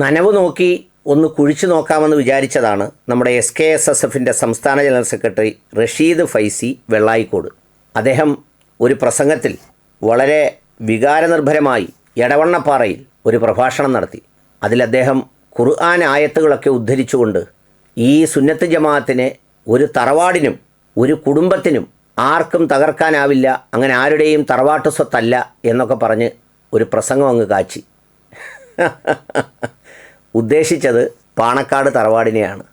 നനവ് നോക്കി ഒന്ന് കുഴിച്ചു നോക്കാമെന്ന് വിചാരിച്ചതാണ് നമ്മുടെ എസ് കെ എസ് എസ് എഫിന്റെ സംസ്ഥാന ജനറൽ സെക്രട്ടറി റഷീദ് ഫൈസി വെള്ളായിക്കോട്. അദ്ദേഹം ഒരു പ്രസംഗത്തിൽ വളരെ വികാരനിർഭരമായി എടവണ്ണപ്പാറയിൽ ഒരു പ്രഭാഷണം നടത്തി. അതിൽ അദ്ദേഹം ഖുർആൻ ആയത്തുകളൊക്കെ ഉദ്ധരിച്ചുകൊണ്ട് ഈ സുന്നത്ത് ജമാഅത്തിനെ ഒരു തറവാടിനും ഒരു കുടുംബത്തിനും ആർക്കും തകർക്കാനാവില്ല അങ്ങനെ ആരുടെയും തറവാട്ട് സ്വത്തല്ല എന്നൊക്കെ പറഞ്ഞ് ഒരു പ്രസംഗം അങ്ങ് കാച്ചി. ഉദ്ദേശിച്ചത് പാണക്കാട് തറവാടിനെയാണ്.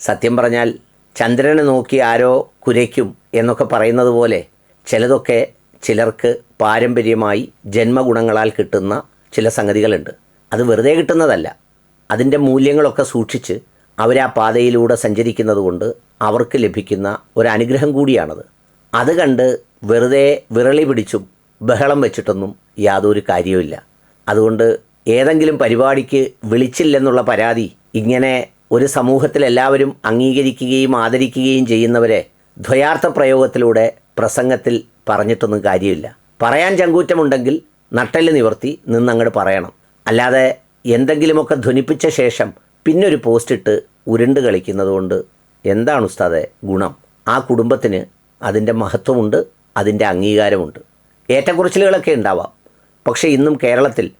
സത്യം പറഞ്ഞാൽ ചന്ദ്രനെ നോക്കി ആരോ കുരയ്ക്കും എന്നൊക്കെ പറയുന്നത് പോലെ ചിലതൊക്കെ ചിലർക്ക് പാരമ്പര്യമായി ജന്മഗുണങ്ങളാൽ കിട്ടുന്ന ചില സംഗതികളുണ്ട്. അത് വെറുതെ കിട്ടുന്നതല്ല. അതിന്റെ മൂല്യങ്ങളൊക്കെ സൂക്ഷിച്ച് അവരാ പാതയിലൂടെ സഞ്ചരിക്കുന്നത് കൊണ്ട് അവർക്ക് ലഭിക്കുന്ന ഒരു അനുഗ്രഹം കൂടിയാണത്. അത് കണ്ട് വെറുതെ വിരളി പിടിച്ചും ബഹളം വെച്ചിട്ടൊന്നും യാതൊരു കാര്യവുമില്ല. അതുകൊണ്ട് ഏതെങ്കിലും പരിപാടിക്ക് വിളിച്ചില്ലെന്നുള്ള പരാതി ഇങ്ങനെ ഒരു സമൂഹത്തിലെല്ലാവരും അംഗീകരിക്കുകയും ആദരിക്കുകയും ചെയ്യുന്നവരെ ദ്വയാർത്ഥ പ്രയോഗത്തിലൂടെ പ്രസംഗത്തിൽ പറഞ്ഞിട്ടൊന്നും കാര്യമില്ല. പറയാൻ ചങ്കൂറ്റമുണ്ടെങ്കിൽ നട്ടൽ നിവർത്തി നിന്നങ്ങോട്ട് പറയണം. അല്ലാതെ എന്തെങ്കിലുമൊക്കെ ധ്വനിപ്പിച്ച ശേഷം പിന്നൊരു പോസ്റ്റ് ഇട്ട് ഉരുണ്ട് കളിക്കുന്നതുകൊണ്ട് എന്താണ് ഉസ്താദെ ഗുണം? ആ കുടുംബത്തിന് അതിന്റെ മഹത്വമുണ്ട് അതിന്റെ അംഗീകാരമുണ്ട്. ഏറ്റക്കുറച്ചിലുകളൊക്കെ ഉണ്ടാവാം. പക്ഷേ ഇന്നും കേരളത്തിൽ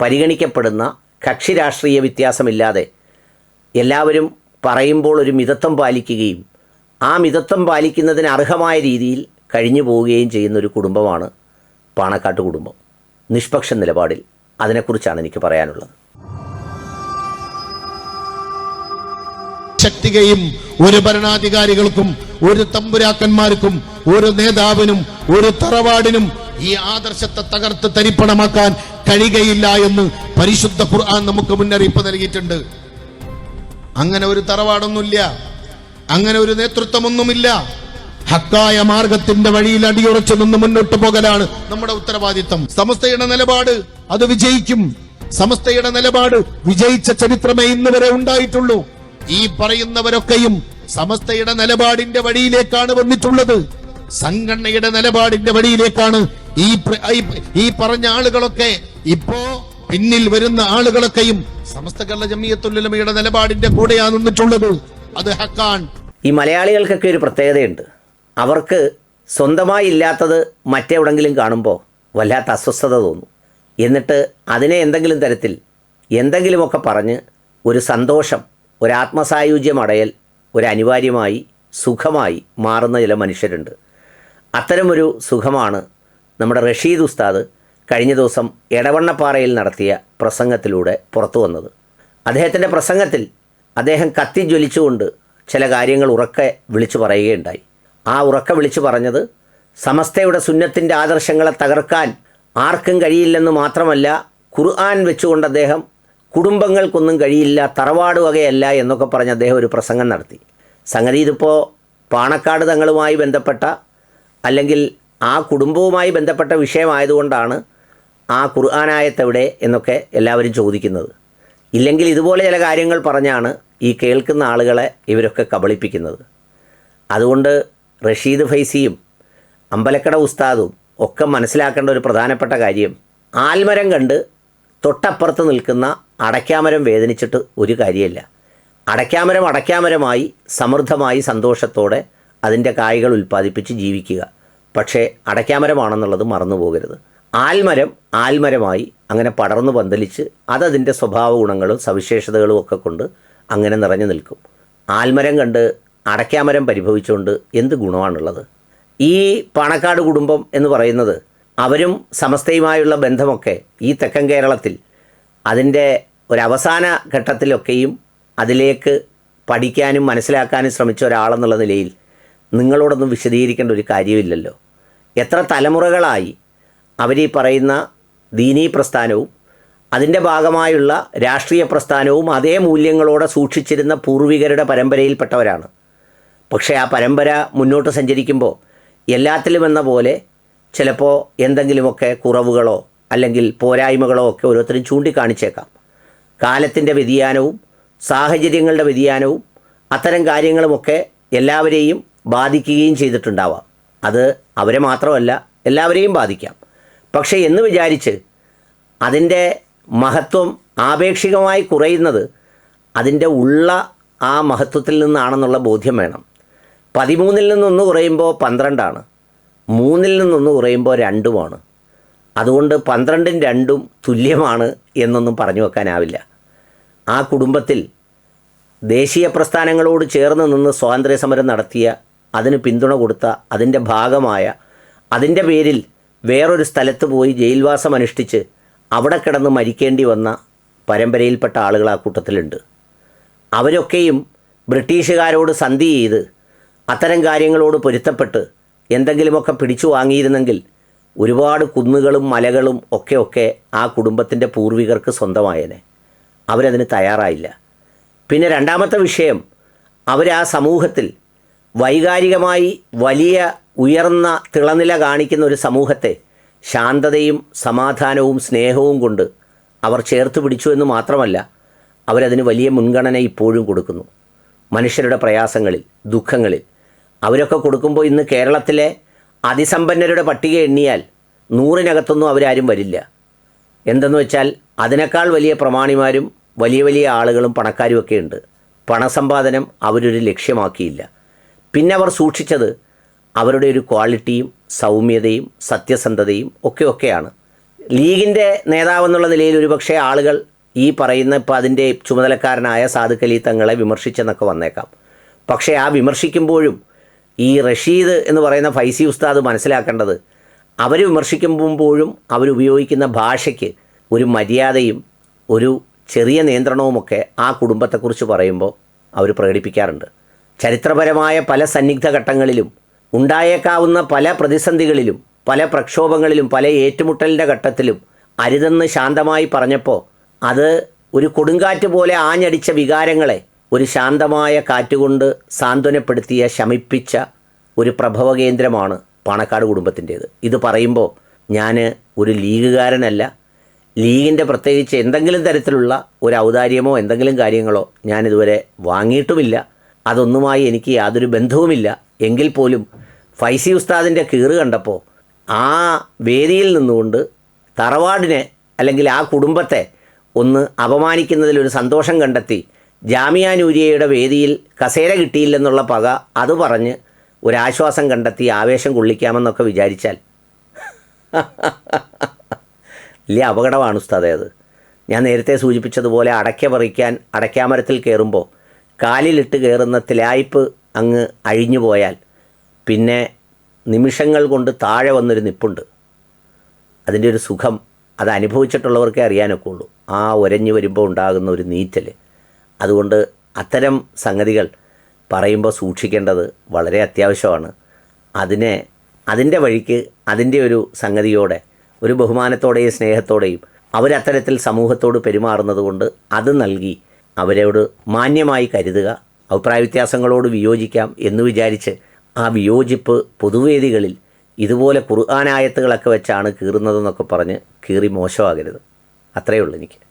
പരിഗണിക്കപ്പെടുന്ന കക്ഷി രാഷ്ട്രീയ വ്യത്യാസമില്ലാതെ എല്ലാവരും പറയുമ്പോൾ ഒരു മിതത്വം പാലിക്കുകയും ആ മിതത്വം പാലിക്കുന്നതിന് അർഹമായ രീതിയിൽ കഴിഞ്ഞു പോവുകയും ചെയ്യുന്ന ഒരു കുടുംബമാണ് പാണക്കാട്ട് കുടുംബം. നിഷ്പക്ഷ നിലപാടിൽ അതിനെക്കുറിച്ചാണ് എനിക്ക് പറയാനുള്ളത്. ശക്തികയും ഒരു ഭരണാധികാരികൾക്കും ഒരു തമ്പുരാക്കന്മാർക്കും ഒരു നേതാവിനും ഒരു തറവാടിനും ഈ ആദർശത്തെ തകർത്ത് തരിപ്പണമാക്കാൻ കഴിയുകയില്ല എന്ന് പരിശുദ്ധ ഖുർആൻ നമുക്ക് മുന്നറിയിപ്പ് നൽകിയിട്ടുണ്ട്. അങ്ങനെ ഒരു തറവാടൊന്നുമില്ല. അങ്ങനെ ഒരു നേതൃത്വമൊന്നുമില്ല. ഹക്കായ മാർഗത്തിന്റെ വഴിയിൽ അടിയുറച്ചു നിന്ന് മുന്നോട്ട് പോകലാണ് നമ്മുടെ ഉത്തരവാദിത്തം. സമസ്തയുടെ നിലപാട് അത് വിജയിക്കും. സമസ്തയുടെ നിലപാട് വിജയിച്ച ചരിത്രമേ ഇന്ന് വരെ ഉണ്ടായിട്ടുള്ളൂ. ഈ പറയുന്നവരൊക്കെയും സമസ്തയുടെ നിലപാടിന്റെ വഴിയിലേക്കാണ് വന്നിട്ടുള്ളത്. സംഘടനയുടെ നിലപാടിന്റെ വഴിയിലേക്കാണ് ഈ ഈ- പറഞ്ഞ ആളുകളൊക്കെ ഇപ്പോ പിന്നിൽ വരുന്ന ആളുകളൊക്കെയും സമസ്ത കേരള ജമിയത്തുല്ലമയുടെ നിലപാടിന്റെ കൂടെയാണ് നിന്നിട്ടുള്ളത്. അത് ഹക്കാൻ ഈ മലയാളികൾക്കൊക്കെ ഒരു പ്രത്യേകതയുണ്ട്. അവർക്ക് സ്വന്തമായി ഇല്ലാത്തത് മറ്റെവിടെങ്കിലും കാണുമ്പോൾ വല്ലാത്ത അസ്വസ്ഥത തോന്നും. എന്നിട്ട് അതിനെ എന്തെങ്കിലും തരത്തിൽ എന്തെങ്കിലുമൊക്കെ പറഞ്ഞ് ഒരു സന്തോഷം ഒരു ആത്മസായുജ്യം അടയൽ ഒരു അനിവാര്യമായി സുഖമായി മാറുന്ന ചില മനുഷ്യരുണ്ട്. അത്തരമൊരു സുഖമാണ് നമ്മുടെ റഷീദ് ഉസ്താദ് കഴിഞ്ഞ ദിവസം എടവണ്ണപ്പാറയിൽ നടത്തിയ പ്രസംഗത്തിലൂടെ പുറത്തു വന്നത്. അദ്ദേഹത്തിന്റെ പ്രസംഗത്തിൽ അദ്ദേഹം കത്തി ജ്വലിച്ചുകൊണ്ട് ചില കാര്യങ്ങൾ ഉറക്കെ വിളിച്ചു പറയുകയുണ്ടായി. ആ ഉറക്കെ വിളിച്ചു പറഞ്ഞത് സമസ്തയുടെ സുന്നത്തിന്റെ ആദർശങ്ങളെ തകർക്കാൻ ആർക്കും കഴിയില്ലെന്ന് മാത്രമല്ല ഖുർആൻ വെച്ചുകൊണ്ട് അദ്ദേഹം കുടുംബങ്ങൾക്കൊന്നും കഴിയില്ല തറവാട് വകയല്ല എന്നൊക്കെ പറഞ്ഞ് അദ്ദേഹം ഒരു പ്രസംഗം നടത്തി. സംഗതി ഇതിപ്പോൾ പാണക്കാട് തങ്ങളുമായി ബന്ധപ്പെട്ട അല്ലെങ്കിൽ ആ കുടുംബവുമായി ബന്ധപ്പെട്ട വിഷയമായതുകൊണ്ടാണ് ആ ഖുർആാനായത്തെവിടെ എന്നൊക്കെ എല്ലാവരും ചോദിക്കുന്നത്. ഇല്ലെങ്കിൽ ഇതുപോലെ ചില കാര്യങ്ങൾ പറഞ്ഞാണ് ഈ കേൾക്കുന്ന ആളുകളെ ഇവരൊക്കെ കബളിപ്പിക്കുന്നത്. അതുകൊണ്ട് റഷീദ് ഫൈസിയും അമ്പലക്കട ഉസ്താദും ഒക്കെ മനസ്സിലാക്കേണ്ട ഒരു പ്രധാനപ്പെട്ട കാര്യം ആൽമരം കണ്ട് തൊട്ടപ്പുറത്ത് നിൽക്കുന്ന അടയ്ക്കാമരം വേദനിച്ചിട്ട് ഒരു കാര്യമില്ല. അടയ്ക്കാമരം അടയ്ക്കാമരമായി സമൃദ്ധമായി സന്തോഷത്തോടെ അതിന്റെ കായ്കൾ ഉൽപ്പാദിപ്പിച്ച് ജീവിക്കുക. പക്ഷേ അടയ്ക്കാമരമാണെന്നുള്ളത് മറന്നു പോകരുത് ആൽമരം ആൽമരമായി അങ്ങനെ പടർന്നു പന്തലിച്ച് അതതിന്റെ സ്വഭാവ ഗുണങ്ങളും സവിശേഷതകളും ഒക്കെ കൊണ്ട് അങ്ങനെ നിറഞ്ഞു നിൽക്കും. ആൽമരം കണ്ട് അടയ്ക്കാമരം പരിഭവിച്ചുകൊണ്ട് എന്ത് ഗുണമാണുള്ളത്? ഈ പാണക്കാട് കുടുംബം എന്ന് പറയുന്നത് അവരും സമസ്തയുമായുള്ള ബന്ധമൊക്കെ ഈ തെക്കൻ കേരളത്തിൽ അതിന്റെ ഒരവസാന ഘട്ടത്തിലൊക്കെയും അതിലേക്ക് പഠിക്കാനും മനസ്സിലാക്കാനും ശ്രമിച്ച ഒരാളെന്നുള്ള നിലയിൽ നിങ്ങളോടൊന്നും വിശദീകരിക്കേണ്ട ഒരു കാര്യമില്ലല്ലോ. എത്ര തലമുറകളായി അവർ ഈ പറയുന്ന ദീനീ പ്രസ്ഥാനവും അതിന്റെ ഭാഗമായുള്ള രാഷ്ട്രീയ പ്രസ്ഥാനവും അതേ മൂല്യങ്ങളോടെ സൂക്ഷിച്ചിരുന്ന പൂർവികരുടെ പരമ്പരയിൽപ്പെട്ടവരാണ്. പക്ഷേ ആ പരമ്പര മുന്നോട്ട് സഞ്ചരിക്കുമ്പോൾ എല്ലാത്തിലും എന്ന പോലെ ചിലപ്പോൾ എന്തെങ്കിലുമൊക്കെ കുറവുകളോ അല്ലെങ്കിൽ പോരായ്മകളോ ഒക്കെ ഓരോരുത്തരും ചൂണ്ടിക്കാണിച്ചേക്കാം. കാലത്തിന്റെ വ്യതിയാനവും സാഹചര്യങ്ങളുടെ വ്യതിയാനവും അത്തരം കാര്യങ്ങളുമൊക്കെ എല്ലാവരെയും ബാധിക്കുകയും ചെയ്തിട്ടുണ്ടാവാം. അത് അവരെ മാത്രമല്ല എല്ലാവരെയും ബാധിക്കാം. പക്ഷേ എന്ന് വിചാരിച്ച് അതിന്റെ മഹത്വം ആപേക്ഷികമായി കുറയുന്നത് അതിന്റെ ഉള്ള ആ മഹത്വത്തിൽ നിന്നാണെന്നുള്ള ബോധ്യം വേണം. പതിമൂന്നിൽ നിന്നൊന്ന് കുറയുമ്പോൾ പന്ത്രണ്ടാണ്. മൂന്നിൽ നിന്നൊന്ന് കുറയുമ്പോൾ രണ്ടുമാണ്. അതുകൊണ്ട് പന്ത്രണ്ടും രണ്ടും തുല്യമാണ് എന്നൊന്നും പറഞ്ഞു വെക്കാനാവില്ല. ആ കുടുംബത്തിൽ ദേശീയ പ്രസ്ഥാനങ്ങളോട് ചേർന്ന് നിന്ന് സ്വാതന്ത്ര്യ സമരം നടത്തിയ അതിന് പിന്തുണ കൊടുത്ത അതിന്റെ ഭാഗമായ അതിന്റെ പേരിൽ വേറൊരു സ്ഥലത്ത് പോയി ജയിൽവാസം അനുഷ്ഠിച്ച് അവിടെ കിടന്ന് മരിക്കേണ്ടി വന്ന പരമ്പരയിൽപ്പെട്ട ആളുകൾ ആ കൂട്ടത്തിലുണ്ട്. അവരൊക്കെയും ബ്രിട്ടീഷുകാരോട് സന്ധി ചെയ്ത് അത്തരം കാര്യങ്ങളോട് പൊരുത്തപ്പെട്ട് എന്തെങ്കിലുമൊക്കെ പിടിച്ചു വാങ്ങിയിരുന്നെങ്കിൽ ഒരുപാട് കുന്നുകളും മലകളും ഒക്കെ ഒക്കെ ആ കുടുംബത്തിന്റെ പൂർവികർക്ക് സ്വന്തമായേനെ. അവരതിന് തയ്യാറായില്ല. പിന്നെ രണ്ടാമത്തെ വിഷയം അവർ ആ സമൂഹത്തിൽ വൈകാരികമായി വലിയ ഉയർന്ന തിളനില കാണിക്കുന്ന ഒരു സമൂഹത്തെ ശാന്തതയും സമാധാനവും സ്നേഹവും കൊണ്ട് അവർ ചേർത്ത് പിടിച്ചു എന്ന് മാത്രമല്ല അവരതിന് വലിയ മുൻഗണന ഇപ്പോഴും കൊടുക്കുന്നു. മനുഷ്യരുടെ പ്രയാസങ്ങളിൽ ദുഃഖങ്ങളിൽ അവരൊക്കെ കൊടുക്കുമ്പോൾ ഇന്ന് കേരളത്തിലെ അതിസമ്പന്നരുടെ പട്ടിക എണ്ണിയാൽ നൂറിനകത്തൊന്നും അവരാരും വരില്ല. എന്തെന്ന് വെച്ചാൽ അതിനേക്കാൾ വലിയ പ്രമാണിമാരും വലിയ വലിയ ആളുകളും പണക്കാരും ഒക്കെ ഉണ്ട്. പണസമ്പാദനം അവരൊരു ലക്ഷ്യമാക്കിയില്ല. പിന്നെ അവർ സൂക്ഷിച്ചത് അവരുടെ ഒരു ക്വാളിറ്റിയും സൗമ്യതയും സത്യസന്ധതയും ഒക്കെ ഒക്കെയാണ്. ലീഗിന്റെ നേതാവെന്നുള്ള നിലയിൽ ഒരുപക്ഷെ ആളുകൾ ഈ പറയുന്ന ഇപ്പോൾ അതിന്റെ ചുമതലക്കാരനായ സാധുക്കലി തങ്ങളെ വിമർശിച്ചെന്നൊക്കെ വന്നേക്കാം. പക്ഷേ ആ വിമർശിക്കുമ്പോഴും ഈ റഷീദ് എന്ന് പറയുന്ന ഫൈസി ഉസ്താദ് മനസ്സിലാക്കേണ്ടത് അവർ വിമർശിക്കുമ്പോഴും അവരുപയോഗിക്കുന്ന ഭാഷയ്ക്ക് ഒരു മര്യാദയും ഒരു ചെറിയ നിയന്ത്രണവുമൊക്കെ ആ കുടുംബത്തെക്കുറിച്ച് പറയുമ്പോൾ അവർ പ്രകടിപ്പിക്കാറുണ്ട്. ചരിത്രപരമായ പല സന്നിഗ്ധ ഘട്ടങ്ങളിലും ഉണ്ടായേക്കാവുന്ന പല പ്രതിസന്ധികളിലും പല പ്രക്ഷോഭങ്ങളിലും പല ഏറ്റുമുട്ടലിന്റെ ഘട്ടത്തിലും അരുതെന്ന് ശാന്തമായി പറഞ്ഞപ്പോൾ അത് ഒരു കൊടുങ്കാറ്റ് പോലെ ആഞ്ഞടിച്ച വികാരങ്ങളെ ഒരു ശാന്തമായ കാറ്റുകൊണ്ട് സാന്ത്വനപ്പെടുത്തിയ ശമിപ്പിച്ച ഒരു പ്രഭവ കേന്ദ്രമാണ് പാണക്കാട് കുടുംബത്തിന്റേത്. ഇത് പറയുമ്പോൾ ഞാൻ ഒരു ലീഗുകാരനല്ല. ലീഗിന്റെ പ്രത്യേകിച്ച് എന്തെങ്കിലും തരത്തിലുള്ള ഒരു ഔദാര്യമോ എന്തെങ്കിലും കാര്യങ്ങളോ ഞാനിതുവരെ വാങ്ങിയിട്ടുമില്ല. അതൊന്നുമായി എനിക്ക് യാതൊരു ബന്ധവുമില്ല. എങ്കിൽ പോലും ഫൈസി ഉസ്താദിന്റെ കീറ് കണ്ടപ്പോൾ ആ വേദിയിൽ നിന്നുകൊണ്ട് തറവാടിനെ അല്ലെങ്കിൽ ആ കുടുംബത്തെ ഒന്ന് അപമാനിക്കുന്നതിലൊരു സന്തോഷം കണ്ടെത്തി ജാമിയാനൂരിയയുടെ വേദിയിൽ കസേര കിട്ടിയില്ലെന്നുള്ള പക അത് പറഞ്ഞ് ഒരാശ്വാസം കണ്ടെത്തി ആവേശം കൊള്ളിക്കാമെന്നൊക്കെ വിചാരിച്ചാൽ വലിയ അപകടമാണ് ഉസ്താദേ അത്. ഞാൻ നേരത്തെ സൂചിപ്പിച്ചതുപോലെ അടയ്ക്ക പറിക്കാൻ അടയ്ക്കാമരത്തിൽ കയറുമ്പോൾ കാലിലിട്ട് കയറുന്ന തിലായ്പ് അങ്ങ് അഴിഞ്ഞു പോയാൽ പിന്നെ നിമിഷങ്ങൾ കൊണ്ട് താഴെ വന്നൊരു നിപ്പുണ്ട്. അതിന്റെ ഒരു സുഖം അത് അനുഭവിച്ചിട്ടുള്ളവർക്കേ അറിയാനൊക്കെ ഉള്ളൂ. ആ ഉരഞ്ഞു വരുമ്പോൾ ഉണ്ടാകുന്ന ഒരു നീറ്റൽ അതുകൊണ്ട് അത്തരം സംഗതികൾ പറയുമ്പോൾ സൂക്ഷിക്കേണ്ടത് വളരെ അത്യാവശ്യമാണ്. അതിനെ അതിന്റെ വഴിക്ക് അതിന്റെ ഒരു സംഗതിയോടെ ഒരു ബഹുമാനത്തോടെയും സ്നേഹത്തോടെയും അവരത്തരത്തിൽ സമൂഹത്തോട് പെരുമാറുന്നത് കൊണ്ട് അത് നൽകി അവരോട് മാന്യമായി കരുതുക. അഭിപ്രായ വ്യത്യാസങ്ങളോട് വിയോജിക്കാം എന്ന് വിചാരിച്ച് ആ വിയോജിപ്പ് പൊതുവേദികളിൽ ഇതുപോലെ ഖുർആാനായത്തുകളൊക്കെ വെച്ചാണ് കീറുന്നതെന്നൊക്കെ പറഞ്ഞ് കീറി മോശമാകരുത്. അത്രയേ ഉള്ളൂ എനിക്ക്.